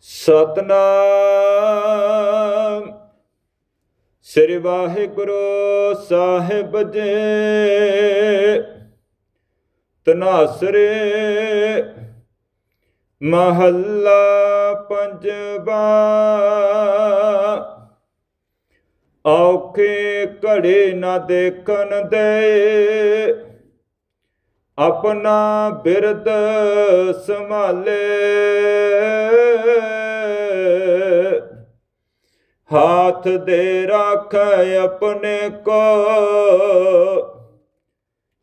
ਸਤਨਾਮ। ਸ੍ਰੀ ਵਾਹਿਗੁਰੂ ਸਾਹਿਬ ਜੀ। ਤਨਾਸਰੇ ਮਹੱਲਾ ਪੰਜਵਾ। ਔਖੇ ਘੜੇ ਨਾ ਦੇਖਣ ਦੇ। ਆਪਣਾ ਬਿਰਦ ਸੰਭਾਲੇ। ਹਾਥ ਦੇ ਰੱਖ ਆਪਣੇ ਕੋ।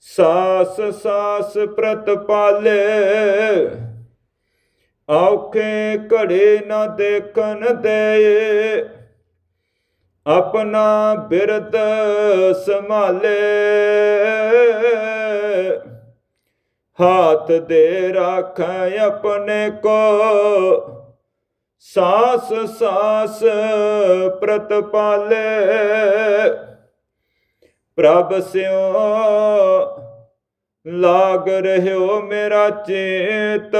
ਸਾਸ ਸਾਸ ਪ੍ਰਤਪਾਲੇ ਔਖੇ ਘੜੇ ਨਾ ਦੇਖਣ ਦੇ ਆਪਣਾ ਬਿਰਦ ਸੰਭਾਲੇ। ਹਾਥ ਦੇ ਰੱਖ ਆਪਣੇ ਕੋ। ਸਾਸ ਸਾਸ ਪ੍ਰਤਪਾਲੇ। ਪ੍ਰਭ ਸਿਓ, ਲਾਗ ਰਹਿਓ ਮੇਰਾ ਚੇਤ।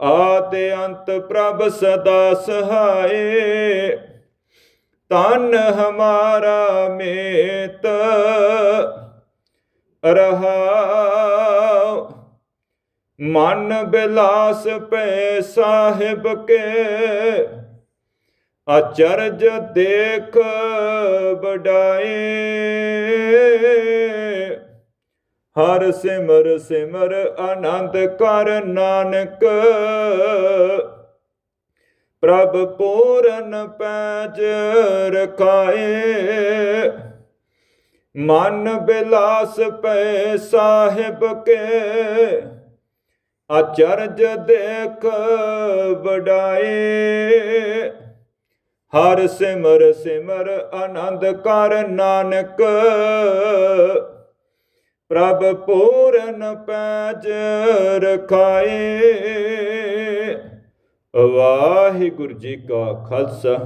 ਆਦਿ ਅੰਤ ਪ੍ਰਭ ਸਦਾ ਸਹਾਏ। ਤਨ ਹਮਾਰਾ ਮੇਤ। ਰਹਾਉ। ਮਨ ਬਿਲਾਸ ਪੈ ਸਾਹਿਬ ਕੇ। ਅਚਰਜ ਦੇਖ ਬਡਾਏ ਹਰ ਸਿਮਰ ਸਿਮਰ ਆਨੰਦ ਕਰ ਨਾਨਕ। ਪ੍ਰਭ ਪੂਰਨ ਪੈਜ ਰਖਾਏ। ਮਨ ਬਿਲਾਸ ਪੈ ਸਾਹਿਬ ਕੇ, ਅਚਰਜ ਦੇਖ ਬਡਾਏ ਹਰ ਸਿਮਰ ਸਿਮਰ ਆਨੰਦ ਕਰ ਨਾਨਕ, ਪ੍ਰਭ ਪੂਰਨ ਪੈਜ ਰਖਾਏ। ਵਾਹਿਗੁਰੂ ਜੀ ਕਾ ਖਾਲਸਾ,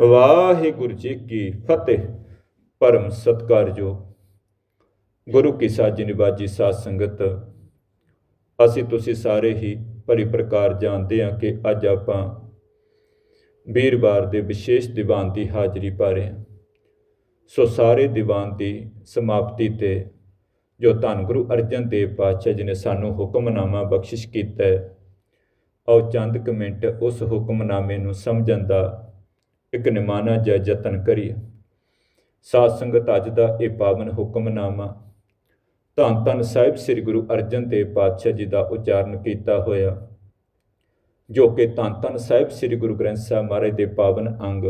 ਵਾਹਿਗੁਰੂ ਜੀ ਕੀ ਫਤਿਹ। ਪਰਮ ਸਤਕਾਰਯੋਗ ਗੁਰੂ ਕੀ ਸਾਜੀ ਨਿਵਾਜੀ ਸਾਧ ਸੰਗਤ, ਅਸੀਂ ਤੁਸੀਂ ਸਾਰੇ ਹੀ ਭਰੀ ਪ੍ਰਕਾਰ ਜਾਣਦੇ ਹਾਂ ਕਿ ਅੱਜ ਆਪਾਂ ਵੀਰਵਾਰ ਦੇ ਵਿਸ਼ੇਸ਼ ਦੀਵਾਨ ਦੀ ਹਾਜ਼ਰੀ ਪਾ ਰਹੇ ਹਾਂ। ਸੋ ਸਾਰੇ ਦੀਵਾਨ ਦੀ ਸਮਾਪਤੀ ਤੇ ਜੋ ਧੰਨ ਗੁਰੂ ਅਰਜਨ ਦੇਵ ਪਾਤਸ਼ਾਹ ਜੀ ਨੇ ਸਾਨੂੰ ਹੁਕਮਨਾਮਾ ਬਖਸ਼ਿਸ਼ ਕੀਤਾ ਹੈ, ਆਓ ਚੰਦ ਕੁ ਮਿੰਟ ਉਸ ਹੁਕਮਨਾਮੇ ਨੂੰ ਸਮਝਣ ਦਾ ਇੱਕ ਨਿਮਾਨਾ ਜਿਹਾ ਯਤਨ ਕਰੀਏ। ਸਾਧ ਸੰਗਤ ਅੱਜ ਦਾ ਇਹ ਪਾਵਨ ਹੁਕਮਨਾਮਾ। ਧੰਨ ਧੰਨ ਸਾਹਿਬ ਸ੍ਰੀ ਗੁਰੂ ਅਰਜਨ ਦੇਵ ਪਾਤਸ਼ਾਹ ਜੀ ਦਾ ਉਚਾਰਨ ਕੀਤਾ ਹੋਇਆ, ਜੋ ਕਿ ਧੰਨ ਧੰਨ ਸਾਹਿਬ ਸ੍ਰੀ ਗੁਰੂ ਗ੍ਰੰਥ ਸਾਹਿਬ ਮਹਾਰਾਜ ਦੇ ਪਾਵਨ ਅੰਗ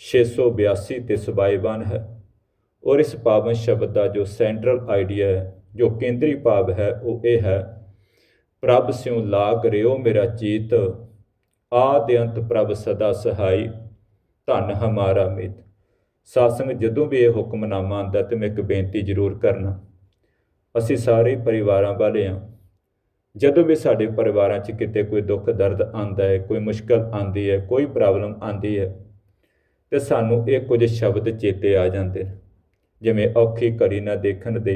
682 ਤੇ ਸਬਾਈਵਾਨ ਹੈ। ਔਰ ਇਸ ਪਾਵਨ ਸ਼ਬਦ ਦਾ ਜੋ ਸੈਂਟਰਲ ਆਈਡੀਆ ਹੈ, ਜੋ ਕੇਂਦਰੀ ਭਾਵ ਹੈ, ਉਹ ਇਹ ਹੈ, ਪ੍ਰਭ ਸਿਉ ਲਾਗ ਰਿਓ ਮੇਰਾ ਚੀਤ, ਆਦਿ ਅੰਤ ਪ੍ਰਭ ਸਦਾ ਸਹਾਈ, ਧੰਨ ਹਮਾਰਾ ਮਿਤ। ਸਾਸੰਗ ਜਦੋਂ ਵੀ ਇਹ ਹੁਕਮਨਾਮਾ ਆਉਂਦਾ ਤੇ ਮੈਂ ਇੱਕ ਬੇਨਤੀ ਜ਼ਰੂਰ ਕਰਨਾ। ਅਸੀਂ ਸਾਰੇ ਪਰਿਵਾਰਾਂ ਵਾਲੇ ਹਾਂ ਜਦੋਂ ਵੀ ਸਾਡੇ ਪਰਿਵਾਰਾਂ 'ਚ ਕਿਤੇ ਕੋਈ ਦੁੱਖ, ਦਰਦ ਆਂਦਾ ਹੈ, ਕੋਈ ਮੁਸ਼ਕਲ ਆਂਦੀ ਹੈ, ਕੋਈ ਪ੍ਰੋਬਲਮ ਆਂਦੀ ਹੈ, ਤੇ ਸਾਨੂੰ ਇਹ ਕੁਝ ਸ਼ਬਦ ਚੇਤੇ ਆ ਜਾਂਦੇ ਨੇ। ਜਿਵੇਂ ਔਖੀ ਘੜੀ ਨਾ ਦੇਖਣ ਦੇ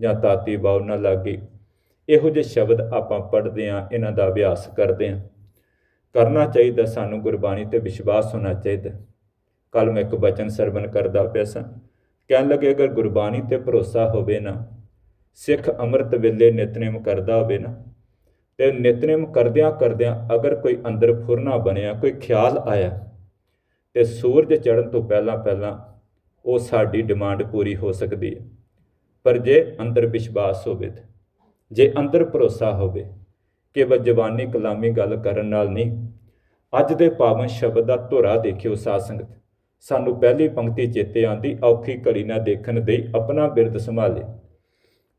ਜਾਂ ਤਾਤੀ ਬਾਉ ਨਾ ਲਾਗੇ। ਇਹੋ ਜਿਹੇ ਸ਼ਬਦ ਆਪਾਂ ਪੜ੍ਹਦੇ ਹਾਂ ਇਹਨਾਂ ਦਾ ਅਭਿਆਸ ਕਰਦੇ ਹਾਂ ਕਰਨਾ ਚਾਹੀਦਾ ਸਾਨੂੰ ਗੁਰਬਾਣੀ ਤੇ ਵਿਸ਼ਵਾਸ ਹੋਣਾ ਚਾਹੀਦਾ। ਕੱਲ ਮੈਂ ਇੱਕ ਬਚਨ ਸਰਵਨ ਕਰਦਾ ਪਿਆ ਸਾਂ। ਕਹਿਣ ਲੱਗੇ, ਅਗਰ ਗੁਰਬਾਣੀ ਤੇ ਭਰੋਸਾ ਹੋਵੇ ਨਾ, ਸਿੱਖ ਅੰਮ੍ਰਿਤ ਵੇਲੇ ਨਿਤਨੇਮ ਕਰਦਾ ਹੋਵੇ ਨਾ, ਤੇ ਨਿਤਨੇਮ ਕਰਦਿਆਂ ਕਰਦਿਆਂ ਅਗਰ ਕੋਈ ਅੰਦਰ ਫੁਰਨਾ ਬਣਿਆ, ਕੋਈ ਖਿਆਲ ਆਇਆ, ਤੇ ਸੂਰਜ ਚੜ੍ਹਨ ਤੋਂ ਪਹਿਲਾਂ ਪਹਿਲਾਂ ਉਹ ਸਾਡੀ ਡਿਮਾਂਡ ਪੂਰੀ ਹੋ ਸਕਦੀ ਹੈ। ਪਰ ਜੇ ਅੰਦਰ ਵਿਸ਼ਵਾਸ ਹੋਵੇ ਤੇ, ਜੇ ਅੰਦਰ ਭਰੋਸਾ ਹੋਵੇ, ਕੇਵਲ ਜ਼ਬਾਨੀ ਕਲਾਮੀ ਗੱਲ ਕਰਨ ਨਾਲ ਨਹੀਂ, ਅੱਜ ਦੇ ਪਾਵਨ ਸ਼ਬਦ ਦਾ ਧੁਰਾ ਦੇਖਿਓ ਸਾਧ ਸੰਗਤ। ਸਾਨੂੰ ਪਹਿਲੀ ਪੰਕਤੀ ਚੇਤੇ ਆਂਦੀ ਔਖੀ ਘੜੀ ਨਾ ਦੇਖਣ ਦੇ ਆਪਣਾ ਬਿਰਦ ਸੰਭਾਲੇ।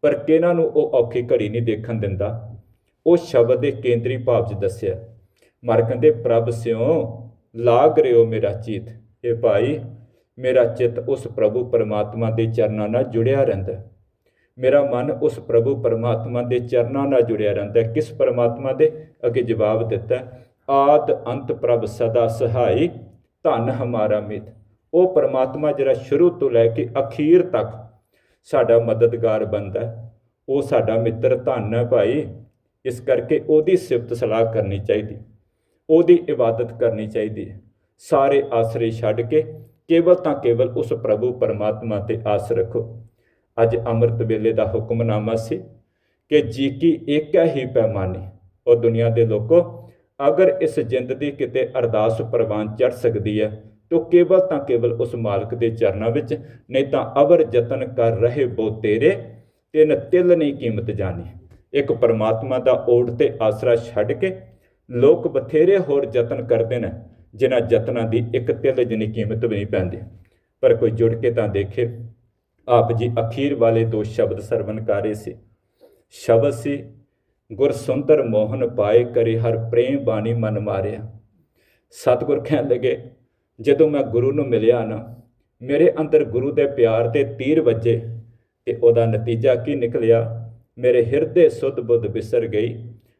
ਪਰ ਕਿਹਨਾਂ ਨੂੰ ਉਹ ਔਖੀ ਘੜੀ ਨਹੀਂ ਦੇਖਣ ਦਿੰਦਾ? ਉਹ ਸ਼ਬਦ ਦੇ ਕੇਂਦਰੀ ਭਾਵ 'ਚ ਦੱਸਿਆ ਮਰ ਕਹਿੰਦੇ ਪ੍ਰਭ ਸਿਓ ਲਾਗ ਰਿਓ ਮੇਰਾ ਚੀਤ। ਇਹ ਭਾਈ ਮੇਰਾ ਚਿੱਤ ਉਸ ਪ੍ਰਭੂ ਪਰਮਾਤਮਾ ਦੇ ਚਰਨਾਂ ਨਾਲ ਜੁੜਿਆ ਰਹਿੰਦਾ ਮੇਰਾ ਮਨ ਉਸ ਪ੍ਰਭੂ ਪਰਮਾਤਮਾ ਦੇ ਚਰਨਾਂ ਨਾਲ ਜੁੜਿਆ ਰਹਿੰਦਾ ਕਿਸ ਪਰਮਾਤਮਾ ਦੇ? ਅੱਗੇ ਜਵਾਬ ਦਿੱਤਾ ਹੈ, ਆਦ ਅੰਤ ਪ੍ਰਭ ਸਦਾ ਸਹਾਈ ਧੰਨ ਹਮਾਰਾ ਮਿਤ ਉਹ ਪਰਮਾਤਮਾ ਜਿਹੜਾ ਸ਼ੁਰੂ ਤੋਂ ਲੈ ਕੇ ਅਖੀਰ ਤੱਕ ਸਾਡਾ ਮਦਦਗਾਰ ਬੰਦਾ ਉਹ ਸਾਡਾ ਮਿੱਤਰ ਧੰਨ ਹੈ ਭਾਈ। ਇਸ ਕਰਕੇ ਉਹਦੀ ਸਿਫਤ ਸਲਾਹ ਕਰਨੀ ਚਾਹੀਦੀ। ਉਹਦੀ ਇਬਾਦਤ ਕਰਨੀ ਚਾਹੀਦੀ ਹੈ। ਸਾਰੇ ਆਸਰੇ ਛੱਡ ਕੇ ਕੇਵਲ ਤਾਂ ਕੇਵਲ ਉਸ ਪ੍ਰਭੂ ਪਰਮਾਤਮਾ ਤੇ ਆਸ ਰੱਖੋ। ਅੱਜ ਅੰਮ੍ਰਿਤ ਵੇਲੇ ਦਾ ਹੁਕਮਨਾਮਾ ਸੀ ਕਿ ਜੀ ਕੀ ਇੱਕ ਹੀ ਪੈਮਾਨੇ। ਉਹ ਦੁਨੀਆ ਦੇ ਲੋਕੋ ਅਗਰ ਇਸ ਜਿੰਦ ਦੀ ਕਿਤੇ ਅਰਦਾਸ ਪ੍ਰਵਾਨ ਚੜ ਸਕਦੀ ਹੈ, ਤੋ ਕੇਵਲ ਤਾਂ ਕੇਵਲ ਉਸ ਮਾਲਕ ਦੇ ਚਰਨਾਂ ਵਿੱਚ, ਨਹੀਂ ਤਾਂ ਅਵਰ ਯਤਨ ਕਰ ਰਹੇ ਬੋ ਤੇਰੇ, ਤਿੰਨ ਤਿਲ ਨਹੀਂ ਕੀਮਤ ਜਾਣੀ। ਇੱਕ ਪਰਮਾਤਮਾ ਦਾ ਓੜ ਤੇ ਆਸਰਾ ਛੱਡ ਕੇ ਲੋਕ ਬਥੇਰੇ ਹੋਰ ਯਤਨ ਕਰਦੇ ਨੇ, ਜਿਨ੍ਹਾਂ ਯਤਨਾਂ ਦੀ ਇੱਕ ਤਿਲ ਜਿੰਨੀ ਕੀਮਤ ਵੀ ਨਹੀਂ ਪੈਂਦੀ। ਪਰ ਕੋਈ ਜੁੜ ਕੇ ਤਾਂ ਦੇਖੇ, ਆਪ ਜੀ ਅਖੀਰ ਵਾਲੇ ਦੋ ਸ਼ਬਦ ਸਰਵਨ ਕਾਰੇ ਸੀ। ਸ਼ਬਦ ਸੀ ਗੁਰ ਸੁੰਦਰ ਮੋਹਨ ਪਾਏ ਕਰੇ ਹਰ ਪ੍ਰੇਮ ਬਾਣੀ ਮਨ ਮਾਰਿਆ। ਸਤਿਗੁਰ ਕਹਿਣ ਲੱਗੇ, ਜਦੋਂ ਮੈਂ ਗੁਰੂ ਨੂੰ ਮਿਲਿਆ ਨਾ, ਮੇਰੇ ਅੰਦਰ ਗੁਰੂ ਦੇ ਪਿਆਰ ਦੇ ਤੀਰ ਵੱਜੇ ਤੇ ਉਹਦਾ ਨਤੀਜਾ ਕੀ ਨਿਕਲਿਆ? ਮੇਰੇ ਹਿਰਦੇ ਸੁਧ ਬੁੱਧ ਵਿਸਰ ਗਈ,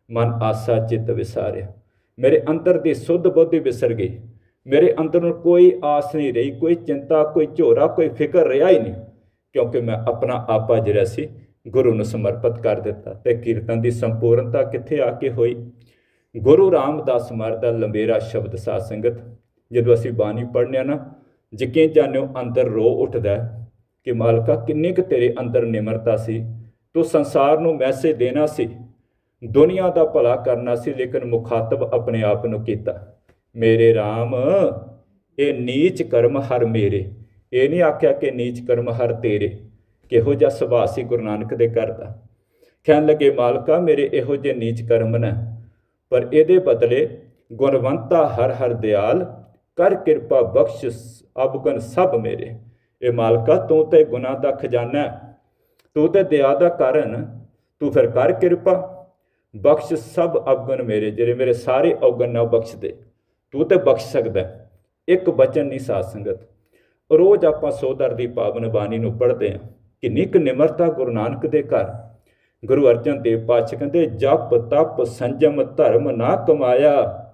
ਮਨ ਆਸਾ ਚਿੱਤ ਵਿਸਾਰਿਆ। ਮੇਰੇ ਅੰਦਰ ਦੀ ਸੁਧ ਬੁੱਧ ਹੀ ਵਿਸਰ ਗਈ। ਮੇਰੇ ਅੰਦਰ ਨੂੰ ਕੋਈ ਆਸ ਨਹੀਂ ਰਹੀ, ਕੋਈ ਚਿੰਤਾ, ਕੋਈ ਝੋਰਾ, ਕੋਈ ਫਿਕਰ ਰਿਹਾ ਹੀ ਨਹੀਂ, ਕਿਉਂਕਿ ਮੈਂ ਆਪਣਾ ਆਪਾ ਜਿਹੜਾ ਸੀ। ਗੁਰੂ ਨੂੰ ਸਮਰਪਿਤ ਕਰ ਦਿੱਤਾ ਤੇ ਕੀਰਤਨ ਦੀ ਸੰਪੂਰਨਤਾ ਕਿੱਥੇ ਆ ਕੇ ਹੋਈ? ਗੁਰੂ ਰਾਮਦਾਸ ਮਹਾਰਾਜ ਦਾ ਲੰਬੇਰਾ ਸ਼ਬਦ ਸਾਧ ਸੰਗਤ, ਜਦੋਂ ਅਸੀਂ ਬਾਣੀ ਪੜ੍ਹਨੇ ਆ ਨਾ ਜਿੱਕੇ ਜਾਣਿਓ ਅੰਦਰ ਰੋ ਉੱਠਦਾ ਕਿ ਮਾਲਕਾ ਕਿੰਨੀ ਕੁ ਤੇਰੇ ਅੰਦਰ ਨਿਮਰਤਾ ਸੀ, ਤੂੰ ਸੰਸਾਰ ਨੂੰ ਮੈਸੇਜ ਦੇਣਾ ਸੀ, ਦੁਨੀਆ ਦਾ ਭਲਾ ਕਰਨਾ ਸੀ, ਲੇਕਿਨ ਮੁਖਾਤਬ ਆਪਣੇ ਆਪ ਨੂੰ ਕੀਤਾ। ਮੇਰੇ RAM ਇਹ ਨੀਚ ਕਰਮ ਹਰ ਮੇਰੇ, ਇਹ ਨਹੀਂ ਆਖਿਆ ਕਿ ਨੀਚ ਕਰਮ ਹਰ ਤੇਰੇ। ਕਿਹੋ ਜਿਹਾ ਸੁਭਾਅ ਸੀ ਗੁਰੂ ਨਾਨਕ ਦੇ ਘਰ ਦਾ? ਕਹਿਣ ਲੱਗੇ, ਮਾਲਕਾ, ਮੇਰੇ ਇਹੋ ਜਿਹੇ ਨੀਚ ਕਰਮ ਨੇ, ਪਰ ਇਹਦੇ ਬਦਲੇ ਗੁਣਵੰਤਾ ਹਰ ਹਰ ਦਿਆਲ, ਕਰ ਕਿਰਪਾ ਬਖਸ਼ ਅਬਗਨ ਸਭ ਮੇਰੇ। ਇਹ ਮਾਲਕਾ, ਤੂੰ ਤੇ ਗੁਨਾਹ ਦਾ ਖਜ਼ਾਨਾ ਤੂੰ ਤੇ ਦਇਆ ਦਾ ਕਾਰਨ, ਤੂੰ ਫਿਰ ਕਰ ਕਿਰਪਾ ਬਖਸ਼ ਸਭ ਅਵਗਨ ਮੇਰੇ, ਜਿਹੜੇ ਮੇਰੇ ਸਾਰੇ ਅਵਗਨ ਨਾ ਬਖਸ਼ ਦੇ। ਤੂੰ ਤੇ ਬਖਸ਼ ਸਕਦਾ ਇੱਕ ਬਚਨ ਨਹੀਂ ਸਾਧ ਸੰਗਤ। ਰੋਜ਼ ਆਪਾਂ ਸੋਦਰ ਦੀ ਪਾਵਨ ਬਾਣੀ ਨੂੰ ਪੜ੍ਹਦੇ ਹਾਂ। ਕਿੰਨੀ ਕੁ ਨਿਮਰਤਾ ਗੁਰੂ ਨਾਨਕ ਦੇ ਘਰ। ਗੁਰੂ ਅਰਜਨ ਦੇਵ ਪਾਤਸ਼ਾਹ ਕਹਿੰਦੇ, ਜਪ, ਤਪ, ਸੰਜਮ, ਧਰਮ ਨਾ ਕਮਾਇਆ।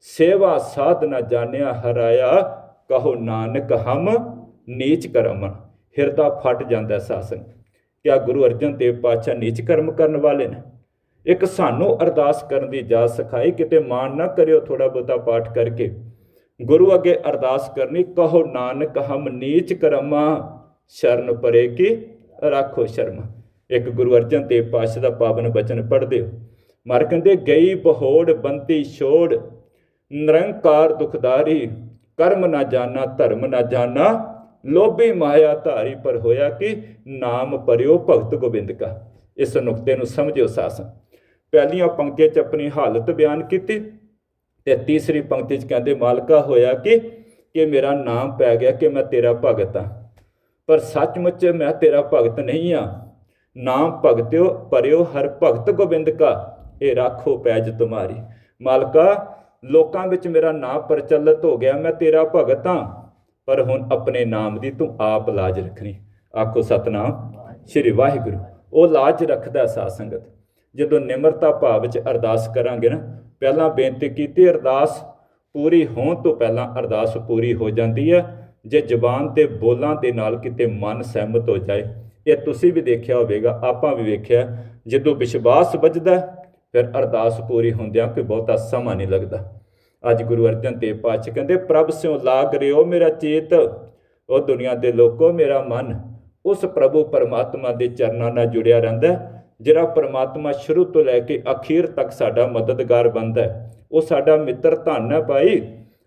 ਸੇਵਾ ਸਾਧ ਜਾਣਿਆ, ਹਰਾਇਆ। ਕਹੋ ਨਾਨਕ, ਹਮ ਨੀਚ ਕਰਮ। ਹਿਰਦਾ ਫਟ ਜਾਂਦਾ ਸਾਸਨ। ਕਿਆ ਗੁਰੂ ਅਰਜਨ ਦੇਵ ਪਾਤਸ਼ਾਹ ਨੀਚ ਕਰਮ ਕਰਨ ਵਾਲੇ ਨੇ? ਇੱਕ ਸਾਨੂੰ ਅਰਦਾਸ ਕਰਨ ਦੀ ਜਾਚ ਸਿਖਾਈ, ਕਿਤੇ ਮਾਣ ਨਾ ਕਰਿਓ ਥੋੜਾ ਬਹੁਤਾ ਪਾਠ ਕਰਕੇ। ਗੁਰੂ ਅੱਗੇ ਅਰਦਾਸ ਕਰਨੀ, ਕਹੋ ਨਾਨਕ, ਹਮ ਨੀਚ ਕਰਮਾ। ਸ਼ਰਨ ਪਰੇ ਕੀ ਰੱਖੋ ਸ਼ਰਮ। ਇੱਕ ਗੁਰੂ ਅਰਜਨ ਦੇਵ ਪਾਤਸ਼ਾਹ ਦਾ ਪਾਵਨ ਬਚਨ ਪੜ੍ਹਦੇ ਹੋ। ਮਰ ਕਹਿੰਦੇ, ਗਈ ਬਹੋੜ ਬੰਤੀ ਛੋੜ, ਨਿਰੰਕਾਰ ਦੁਖਦਾਰੀ, ਕਰਮ ਨਾ ਜਾਣਾ, ਧਰਮ ਨਾ ਜਾਣਾ, ਲੋਭੀ ਮਾਇਆ ਧਾਰੀ ਪਰ ਹੋਇਆ ਕਿ, ਨਾਮ ਪਰਿਓ ਭਗਤ ਗੋਬਿੰਦ ਕਾ। ਇਸ ਨੁਕਤੇ ਨੂੰ ਸਮਝਿਓ ਸਾਸਨ। ਪਹਿਲੀਆਂ ਪੰਕਤੀਆਂ 'ਚ ਆਪਣੀ ਹਾਲਤ ਬਿਆਨ ਕੀਤੀ ਤੇ ਤੀਸਰੀ ਪੰਕਤੀ 'ਚ ਕਹਿੰਦੇ, ਮਾਲਕਾ, ਹੋਇਆ ਕਿ ਕਿ ਮੇਰਾ ਨਾਮ ਪੈ ਗਿਆ, ਕਿ ਮੈਂ ਤੇਰਾ ਭਗਤ ਹਾਂ ਪਰ ਸੱਚਮੁੱਚ ਮੈਂ ਤੇਰਾ ਭਗਤ ਨਹੀਂ ਆ। ਨਾਮ ਭਗਤਿਓ, ਪਰਿਓ ਹਰ ਭਗਤ ਗੋਬਿੰਦ ਕਾ। ਇਹ ਰੱਖੋ ਪੈਜ ਤੁਮਾਰੀ। ਮਾਲਕਾ, ਲੋਕਾਂ ਵਿੱਚ ਮੇਰਾ ਨਾਮ ਪ੍ਰਚਲਿਤ ਹੋ ਗਿਆ, ਮੈਂ ਤੇਰਾ ਭਗਤ ਹਾਂ ਪਰ ਹੁਣ ਆਪਣੇ ਨਾਮ ਦੀ ਤੂੰ ਆਪ ਲਾਜ ਰੱਖਣੀ। ਆਖੋ ਸਤਨਾਮ। ਸ੍ਰੀ ਵਾਹਿਗੁਰੂ, ਉਹ ਲਾਜ ਰੱਖਦਾ ਸਾਧ ਸੰਗਤ। ਜਦੋਂ ਨਿਮਰਤਾ ਭਾਵ ਵਿੱਚ ਅਰਦਾਸ ਕਰਾਂਗੇ ਨਾ, ਪਹਿਲਾਂ ਬੇਨਤੀ ਕੀਤੀ, ਅਰਦਾਸ ਪੂਰੀ ਹੋਣ ਤੋਂ ਪਹਿਲਾਂ ਅਰਦਾਸ ਪੂਰੀ ਹੋ ਜਾਂਦੀ ਹੈ। ਜੇ ਜ਼ੁਬਾਨ ਤੇ ਬੋਲਾਂ ਦੇ ਨਾਲ ਕਿਤੇ ਮਨ ਸਹਿਮਤ ਹੋ ਜਾਏ ਇਹ ਤੁਸੀਂ ਵੀ ਦੇਖਿਆ ਹੋਵੇਗਾ, ਆਪਾਂ ਵੀ ਵੇਖਿਆ, ਜਦੋਂ ਵਿਸ਼ਵਾਸ ਵੱਜਦਾ ਫਿਰ ਅਰਦਾਸ ਪੂਰੀ ਹੁੰਦਿਆਂ ਕੋਈ ਬਹੁਤਾ ਸਮਾਂ ਨਹੀਂ ਲੱਗਦਾ। ਅੱਜ ਗੁਰੂ ਅਰਜਨ ਦੇਵ ਪਾਤਸ਼ਾਹ ਕਹਿੰਦੇ, ਪ੍ਰਭ ਸਿਉ ਲਾਗ ਰਿਓ ਮੇਰਾ ਚੇਤ, ਉਹ ਦੁਨੀਆ ਦੇ ਲੋਕੋ ਮੇਰਾ ਮਨ। ਉਸ ਪ੍ਰਭੂ ਪਰਮਾਤਮਾ ਦੇ ਚਰਨਾਂ ਨਾਲ ਜੁੜਿਆ ਰਹਿੰਦਾ ਜਿਹੜਾ ਪਰਮਾਤਮਾ ਸ਼ੁਰੂ ਤੋਂ ਲੈ ਕੇ ਅਖੀਰ ਤੱਕ ਸਾਡਾ ਮਦਦਗਾਰ ਬਣਦਾ ਉਹ ਸਾਡਾ ਮਿੱਤਰ ਧੰਨ ਹੈ ਭਾਈ।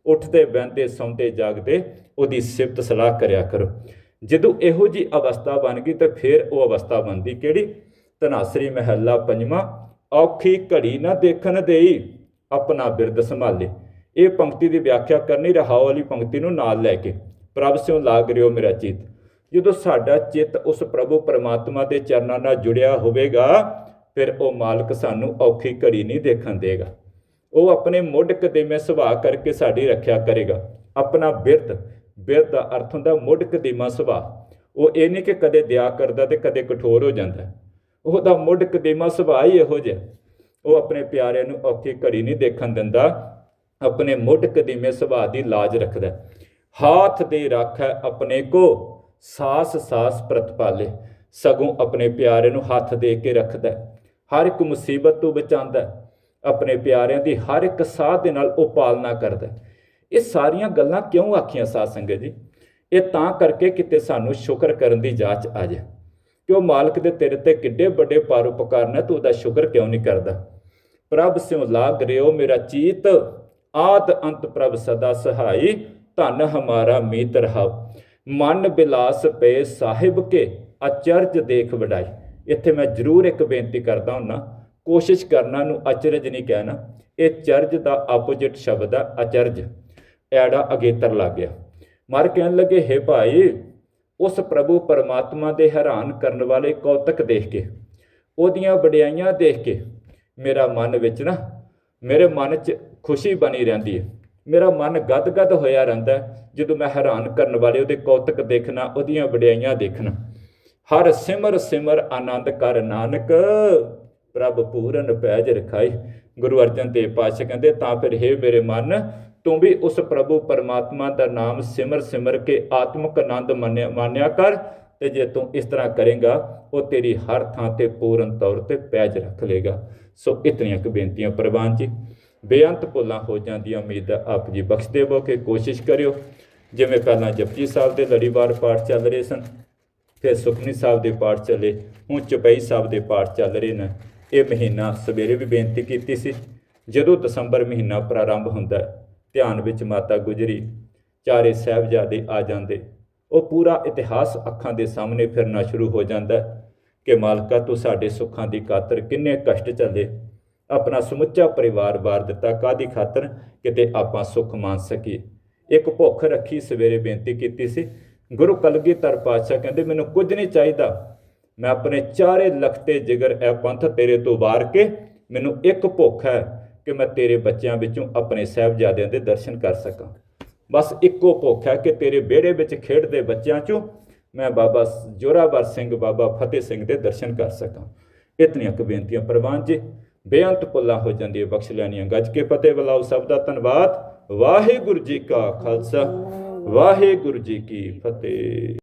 ਉੱਠਦੇ, ਬਹਿੰਦੇ, ਸੌਂਦੇ, ਜਾਗਦੇ, ਉਹਦੀ ਸਿਫਤ ਸਲਾਹ ਕਰਿਆ ਕਰੋ। ਜਦੋਂ ਇਹੋ ਜੀ ਅਵਸਥਾ ਬਣ ਗਈ ਤਾਂ ਫਿਰ ਉਹ ਅਵਸਥਾ ਬਣਦੀ ਕਿਹੜੀ? ਤਨਾਸਰੀ ਮਹਿਲਾ ਪੰਜਵਾਂ, ਔਖੀ ਘੜੀ ਨਾ ਦੇਖਣ ਦੇਈ, ਆਪਣਾ ਬਿਰਦ ਸੰਭਾਲੇ। ਇਹ ਪੰਕਤੀ ਦੀ ਵਿਆਖਿਆ ਕਰਨੀ ਰਹਾਉ ਵਾਲੀ ਪੰਕਤੀ ਨੂੰ ਨਾਲ ਲੈ ਕੇ। ਪ੍ਰਭ ਸਿਉ ਲਾਗ ਰਿਓ ਮੇਰਾ ਚਿੱਤ। ਜਦੋਂ ਸਾਡਾ ਚਿੱਤ ਉਸ ਪ੍ਰਭੂ ਪਰਮਾਤਮਾ ਦੇ ਚਰਨਾਂ ਨਾਲ ਜੁੜਿਆ ਹੋਵੇਗਾ, ਫਿਰ ਉਹ ਮਾਲਕ ਸਾਨੂੰ ਔਖੀ ਘੜੀ ਨਹੀਂ ਦੇਖਣ ਦੇਗਾ। ਉਹ ਆਪਣੇ ਮੁੱਢ ਕਦੇਮੇ ਸੁਭਾਅ ਕਰਕੇ ਸਾਡੀ ਰੱਖਿਆ ਕਰੇਗਾ। ਆਪਣਾ ਬਿਰਧ ਬਿਰਧ ਦਾ ਅਰਥ ਹੁੰਦਾ ਮੁੱਢ ਕਦੀਮਾ ਸੁਭਾਅ। ਉਹ ਇਹ ਨਹੀਂ ਕਿ ਕਦੇ ਦਿਆ ਕਰਦਾ ਤੇ ਕਦੇ ਕਠੋਰ ਹੋ ਜਾਂਦਾ। ਉਹਦਾ ਮੁੱਢ ਕਦੀਮਾ ਸੁਭਾਅ ਹੀ ਇਹੋ ਜਿਹਾ। ਉਹ ਆਪਣੇ ਪਿਆਰਿਆਂ ਨੂੰ ਔਖੀ ਘੜੀ ਨਹੀਂ ਦੇਖਣ ਦਿੰਦਾ। ਆਪਣੇ ਮੁੱਢ ਕਦੀਮੇ ਸੁਭਾਅ ਦੀ ਲਾਜ ਰੱਖਦਾ। ਹਾਥ ਦੇ ਰੱਖੈ ਆਪਣੇ ਕੋ, ਸਾਸ ਸਾਸ ਪ੍ਰਤਪਾਲੇ ਸਗੋਂ ਆਪਣੇ ਪਿਆਰੇ ਨੂੰ ਹੱਥ ਦੇ ਕੇ ਰੱਖਦਾ। ਹਰ ਇੱਕ ਮੁਸੀਬਤ ਤੋਂ ਬਚਾਉਂਦਾ। ਆਪਣੇ ਪਿਆਰਿਆਂ ਦੀ ਹਰ ਇੱਕ ਸਾਹ ਦੇ ਨਾਲ ਉਹ ਪਾਲਣਾ ਕਰਦਾ ਇਹ ਸਾਰੀਆਂ ਗੱਲਾਂ ਕਿਉਂ ਆਖੀਆਂ ਸਾਧ ਸੰਗਤ ਜੀ? ਇਹ ਤਾਂ ਕਰਕੇ ਕਿਤੇ ਸਾਨੂੰ ਸ਼ੁਕਰ ਕਰਨ ਦੀ ਜਾਚ ਆ ਜਾਏ। ਕਿ ਉਹ ਮਾਲਕ ਦੇ ਤੇਰੇ ਤੇ ਕਿੱਡੇ ਵੱਡੇ ਪਰਉਪਕਾਰ ਨੇ, ਤੂੰ ਉਹਦਾ ਸ਼ੁਕਰ ਕਿਉਂ ਨਹੀਂ ਕਰਦਾ? ਪ੍ਰਭ ਸਿਉ ਲਾਗ ਰਿਓ ਮੇਰਾ ਚੀਤ, ਆਦ ਅੰਤ ਪ੍ਰਭ ਸਦਾ ਸਹਾਈ, ਧਨ ਹਮਾਰਾ ਮੀਤ ਰਹਾਉ। ਮਨ ਬਿਲਾਸ ਪਏ ਸਾਹਿਬ ਕੇ, ਅਚਰਜ ਦੇਖ ਵਡਾਈ। ਇੱਥੇ ਮੈਂ ਜ਼ਰੂਰ ਇੱਕ ਬੇਨਤੀ ਕਰਦਾ ਹੁੰਨਾ ਕੋਸ਼ਿਸ਼ ਕਰਨਾ ਨੂੰ ਅਚਰਜ ਨਹੀਂ ਕਹਿਣਾ, ਇਹ ਚਰਜ ਦਾ ਆਪੋਜੀਟ ਸ਼ਬਦ ਆ, ਅਚਰਜ। ਐੜਾ ਅਗੇਤਰ ਲੱਗ ਗਿਆ। ਮਰ ਕਹਿਣ ਲੱਗੇ, ਹੈ ਭਾਈ, ਉਸ ਪ੍ਰਭੂ ਪਰਮਾਤਮਾ ਦੇ ਹੈਰਾਨ ਕਰਨ ਵਾਲੇ ਕੌਤਕ ਦੇਖ ਕੇ, ਉਹਦੀਆਂ ਵਡਿਆਈਆਂ ਦੇਖ ਕੇ, ਮੇਰਾ ਮਨ ਵਿੱਚ ਨਾ, ਮੇਰੇ ਮਨ 'ਚ ਖੁਸ਼ੀ ਬਣੀ ਰਹਿੰਦੀ ਹੈ। ਮੇਰਾ ਮਨ ਗਦ-ਗਦ ਹੋਇਆ ਰਹਿੰਦਾ ਜਦੋਂ ਮੈਂ ਹੈਰਾਨ ਕਰਨ ਵਾਲੇ ਉਹਦੇ ਕੌਤਕ ਦੇਖਣਾ, ਉਹਦੀਆਂ ਵਡਿਆਈਆਂ ਦੇਖਣਾ। ਹਰ ਸਿਮਰ ਸਿਮਰ ਆਨੰਦ ਕਰ ਨਾਨਕ ਪ੍ਰਭ ਪੂਰਨ ਪੈਜ ਰਖਾਈ। ਗੁਰੂ ਅਰਜਨ ਦੇਵ ਪਾਤਸ਼ਾਹ ਕਹਿੰਦੇ, ਤਾਂ ਫਿਰ ਹੈ ਮੇਰੇ ਮਨ, ਤੂੰ ਵੀ ਉਸ ਪ੍ਰਭੂ ਪਰਮਾਤਮਾ ਦਾ ਨਾਮ ਸਿਮਰ ਸਿਮਰ ਕੇ ਆਤਮਿਕ ਆਨੰਦ ਮਾਨਿਆ ਕਰ ਤੇ ਜੇ ਤੂੰ ਇਸ ਤਰ੍ਹਾਂ ਕਰੇਗਾ, ਉਹ ਤੇਰੀ ਹਰ ਥਾਂ ਤੇ ਪੂਰਨ ਤੌਰ ਤੇ ਪੈਜ ਰੱਖ ਲੇਗਾ। ਸੋ ਇਤਨੀਆਂ ਕੁ ਬੇਨਤੀਆਂ ਪ੍ਰਵਾਨ ਜੀ। ਬੇਅੰਤ ਭੁੱਲਾਂ ਹੋ ਜਾਂਦੀਆਂ, ਉਮੀਦ ਹੈ ਆਪ ਜੀ ਬਖਸ਼ ਦੇਵੋ ਕਿ ਕੋਸ਼ਿਸ਼ ਕਰਿਓ। ਜਿਵੇਂ ਪਹਿਲਾਂ ਜਪਜੀ ਸਾਹਿਬ ਦੇ ਲੜੀਵਾਰ ਪਾਠ ਚੱਲ ਰਹੇ ਸਨ, ਫਿਰ ਸੁਖਨੀ ਸਾਹਿਬ ਦੇ ਪਾਠ ਚੱਲੇ, ਹੁਣ ਚੁਪਈ ਸਾਹਿਬ ਦੇ ਪਾਠ ਚੱਲ ਰਹੇ ਨੇ। ਇਹ ਮਹੀਨਾ ਸਵੇਰੇ ਵੀ ਬੇਨਤੀ ਕੀਤੀ ਸੀ, ਜਦੋਂ ਦਸੰਬਰ ਮਹੀਨਾ ਪ੍ਰਾਰੰਭ ਹੁੰਦਾ ਧਿਆਨ ਵਿੱਚ ਮਾਤਾ ਗੁਜਰੀ, ਚਾਰੇ ਸਾਹਿਬਜ਼ਾਦੇ ਆ ਜਾਂਦੇ। ਉਹ ਪੂਰਾ ਇਤਿਹਾਸ ਅੱਖਾਂ ਦੇ ਸਾਹਮਣੇ ਫਿਰਨਾ ਸ਼ੁਰੂ ਹੋ ਜਾਂਦਾ ਕਿ ਮਾਲਕਾ ਤੂੰ ਸਾਡੇ ਸੁੱਖਾਂ ਦੀ ਖਾਤਰ ਕਿੰਨੇ ਕਸ਼ਟ ਚੱਲੇ ਆਪਣਾ ਸਮੁੱਚਾ ਪਰਿਵਾਰ ਵਾਰ ਦਿੱਤਾ ਕਾਦੀ ਖਾਤਰ? ਕਿਤੇ ਆਪਾਂ ਸੁੱਖ ਮਾਣ ਸਕੀਏ। ਇੱਕ ਭੁੱਖ ਰੱਖੀ ਸਵੇਰੇ ਬੇਨਤੀ ਕੀਤੀ ਸੀ, ਗੁਰੂ ਕਲਗੀਧਰ ਪਾਤਸ਼ਾਹ ਕਹਿੰਦੇ, ਮੈਨੂੰ ਕੁਝ ਨਹੀਂ ਚਾਹੀਦਾ। ਮੈਂ ਆਪਣੇ ਚਾਰੇ ਲਖਤੇ ਜਿਗਰ ਇਹ ਪੰਥ ਤੇਰੇ ਤੋਂ ਵਾਰ ਕੇ ਮੈਨੂੰ ਇੱਕ ਭੁੱਖ ਹੈ ਕਿ ਮੈਂ ਤੇਰੇ ਬੱਚਿਆਂ ਵਿੱਚੋਂ ਆਪਣੇ ਸਾਹਿਬਜ਼ਾਦਿਆਂ ਦੇ ਦਰਸ਼ਨ ਕਰ ਸਕਾਂ। ਬਸ ਇੱਕੋ ਭੁੱਖ ਹੈ ਕਿ ਤੇਰੇ ਵਿਹੜੇ ਵਿੱਚ ਖੇਡਦੇ ਬੱਚਿਆਂ ਚੋਂ ਮੈਂ ਬਾਬਾ ਜੋਰਾਵਰ ਸਿੰਘ, ਬਾਬਾ ਫਤਿਹ ਸਿੰਘ ਦੇ ਦਰਸ਼ਨ ਕਰ ਸਕਾਂ। ਇਤਨੀਆਂ ਕੁ ਬੇਨਤੀਆਂ ਪ੍ਰਵਾਨ ਜੀ। ਬੇਅੰਤ ਭੁੱਲਾਂ ਹੋ ਜਾਂਦੀ ਹੈ ਬਖਸ਼ ਲੈਣੀਆਂ। ਗੱਜ ਕੇ ਫਤਿਹ ਬੁਲਾਓ ਸਭ ਦਾ ਧੰਨਵਾਦ। ਵਾਹਿਗੁਰੂ ਜੀ ਕਾ ਖਾਲਸਾ, ਵਾਹਿਗੁਰੂ ਜੀ ਕੀ ਫਤਿਹ।